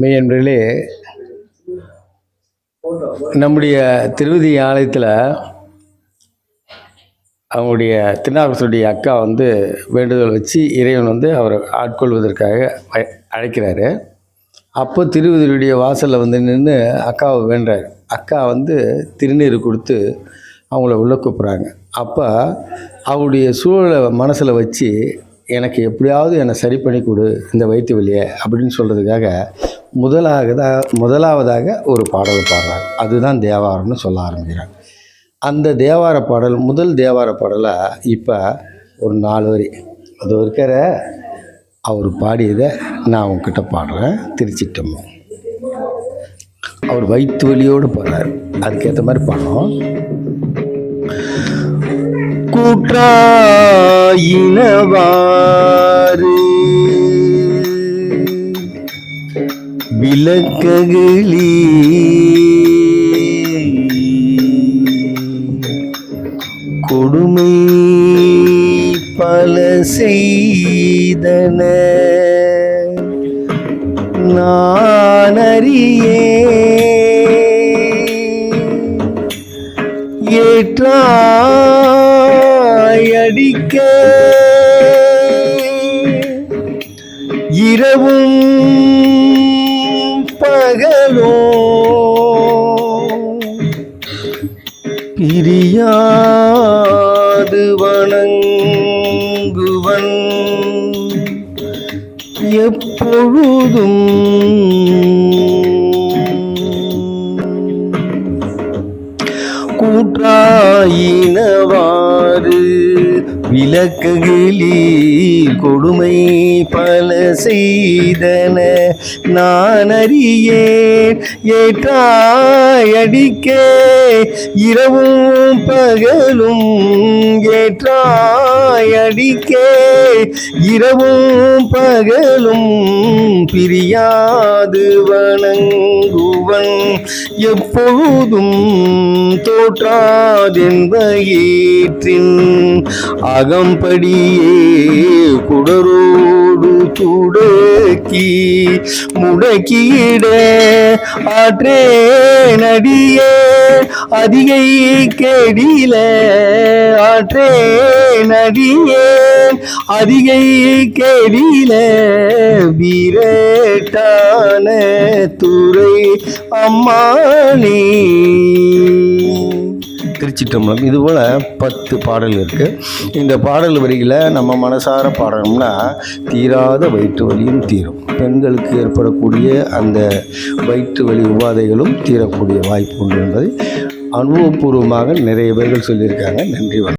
மெய்யன்பர்களே நம்முடைய திருவதி ஆலயத்தில் அவங்களுடைய திருநாகரசுடைய அக்கா வந்து வேண்டுதல் வச்சு இறைவன் வந்து அவரை ஆட்கொள்வதற்காக அழைக்கிறாரு. அப்போ திருவதியுடைய வாசலில் வந்து நின்று அக்காவை வேண்டுறாரு. அக்கா வந்து திருநீர் கொடுத்து அவங்கள உள்ள கூப்பிட்றாங்க. அப்போ அவருடைய சூழலை மனசில் வச்சு எனக்கு எப்படியாவது என்னை சரி பண்ணி கொடு இந்த வயிற்று வலியை அப்படின்னு சொல்கிறதுக்காக முதலாகதா முதலாவதாக ஒரு பாடல் பாடுறாங்க அதுதான் தேவாரம்னு சொல்ல ஆரம்பிக்கிறாங்க அந்த தேவார பாடல் முதல் தேவார பாடலை இப்போ ஒரு நாலு வரி. அது இருக்கிற அவர் பாடியதை நான் உங்ககிட்ட பாடுறேன். திருச்சிட்டமோ அவர் வயிற்று வலியோடு பாடுறார். அதுக்கேற்ற மாதிரி பாடணும். கூற்றாயினவாறு விளக்ககிளி கொடுமை பல செய்தன. நான் அறியே ஏற்றாயடிக்க. இரவும் பகலோ பிரியாது வணங்குவன். எப்பொழுதும் கூற்றாயினவாறு விளக்குகளி கொடுமை பல செய்தன. நான் அறியேன் ஏற்றாயடிக்கே இரவும் பகலும் ஏற்றாயடிக்கே. இரவும் பகலும் பிரியாது வணங்குவன். எப்பொழுதும் தோற்றாதென்பயிற்றின் அகம்படியே குடரோ துடக்கி முடக்கியிட. ஆற்றே நடியே அதிகை கெடில. ஆற்றே நடியே அதிகை கெடில. வீரட்டான துறை அம்மானே. திருச்சிட்டம்பலம் இதுபோல் பத்து பாடல் இருக்குது இந்த பாடல் வரிகளை நம்ம மனசார பாடணும்னா தீராத வயிற்று வலியும் தீரும். பெண்களுக்கு ஏற்படக்கூடிய அந்த வயிற்று வலி உபாதைகளும் தீரக்கூடிய வாய்ப்பு உண்டு என்பதை அனுபவபூர்வமாக நிறைய பேர்கள் சொல்லியிருக்காங்க. நன்றி வணக்கம்.